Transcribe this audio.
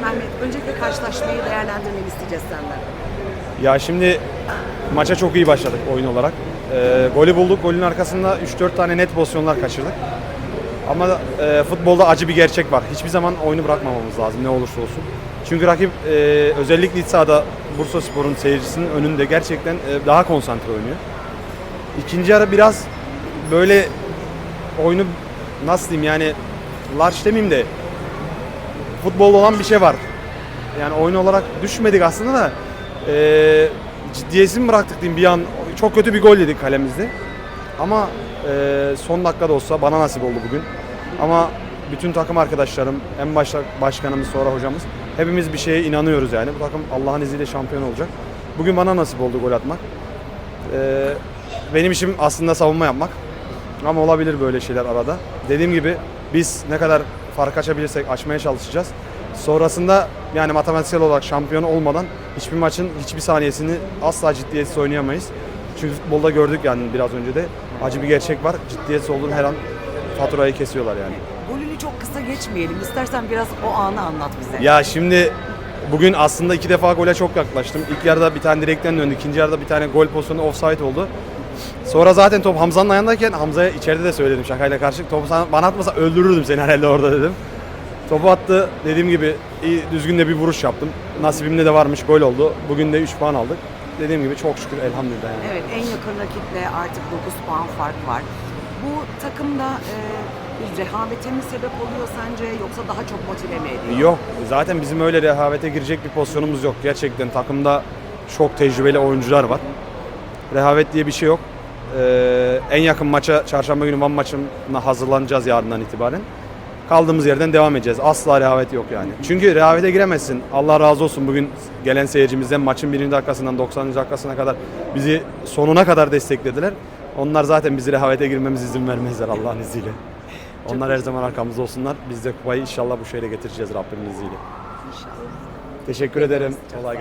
Mehmet. Öncelikle karşılaşmayı değerlendirmeni isteyeceğiz senden. Ya şimdi maça çok iyi başladık oyun olarak. Ee, golü bulduk. Golün arkasında 3-4 tane net pozisyonlar kaçırdık. Ama e, futbolda acı bir gerçek var. Hiçbir zaman oyunu bırakmamamız lazım ne olursa olsun. Çünkü rakip e, özellikle iç sahada Bursa Spor'un seyircisinin önünde gerçekten e, daha konsantre oynuyor. İkinci yarı biraz böyle oyunu nasıl diyeyim yani large demeyeyim de futbolda olan bir şey var. Yani oyun olarak düşmedik aslında da e, ciddiyetini bıraktık diyeyim bir an. Çok kötü bir gol yedik kalemizde. Ama e, son dakikada olsa bana nasip oldu bugün. Ama bütün takım arkadaşlarım, en başta başkanımız sonra hocamız hepimiz bir şeye inanıyoruz yani. Bu takım Allah'ın izniyle şampiyon olacak. Bugün bana nasip oldu gol atmak. E, benim işim aslında savunma yapmak. Ama olabilir böyle şeyler arada. Dediğim gibi biz ne kadar fark açabilirsek açmaya çalışacağız. Sonrasında yani matematiksel olarak şampiyon olmadan hiçbir maçın hiçbir saniyesini asla ciddiyetsiz oynayamayız. Çünkü futbolda gördük yani biraz önce de acı bir gerçek var. Ciddiyetsiz olduğun her an faturayı kesiyorlar yani. Golünü çok kısa geçmeyelim. İstersen biraz o anı anlat bize. Ya şimdi bugün aslında iki defa gole çok yaklaştım. İlk yarıda bir tane direkten döndü. ikinci yarıda bir tane gol pozisyonu offside oldu. Sonra zaten top Hamza'nın ayağındayken Hamza'ya içeride de söyledim şakayla karışık. Topu sana, bana atmasa öldürürdüm seni herhalde orada dedim. Topu attı. Dediğim gibi iyi, düzgün de bir vuruş yaptım. Nasibimde de varmış gol oldu. Bugün de 3 puan aldık. Dediğim gibi çok şükür elhamdülillah yani. Evet en yakın rakiple artık 9 puan fark var. Bu takımda e, bir rehavete mi sebep oluyor sence yoksa daha çok motive mi ediyor? Yok. Zaten bizim öyle rehavete girecek bir pozisyonumuz yok. Gerçekten takımda çok tecrübeli oyuncular var. Rehavet diye bir şey yok. Ee, en yakın maça çarşamba günü Van maçına hazırlanacağız yarından itibaren. Kaldığımız yerden devam edeceğiz. Asla rehavet yok yani. Çünkü rehavete giremezsin. Allah razı olsun bugün gelen seyircimizden maçın birinci dakikasından 90. dakikasına kadar bizi sonuna kadar desteklediler. Onlar zaten bizi rehavete girmemiz izin vermezler Allah'ın izniyle. Onlar her zaman arkamızda olsunlar. Biz de kupayı inşallah bu şehre getireceğiz Rabbimin izniyle. İnşallah. Teşekkür ederim. Kolay.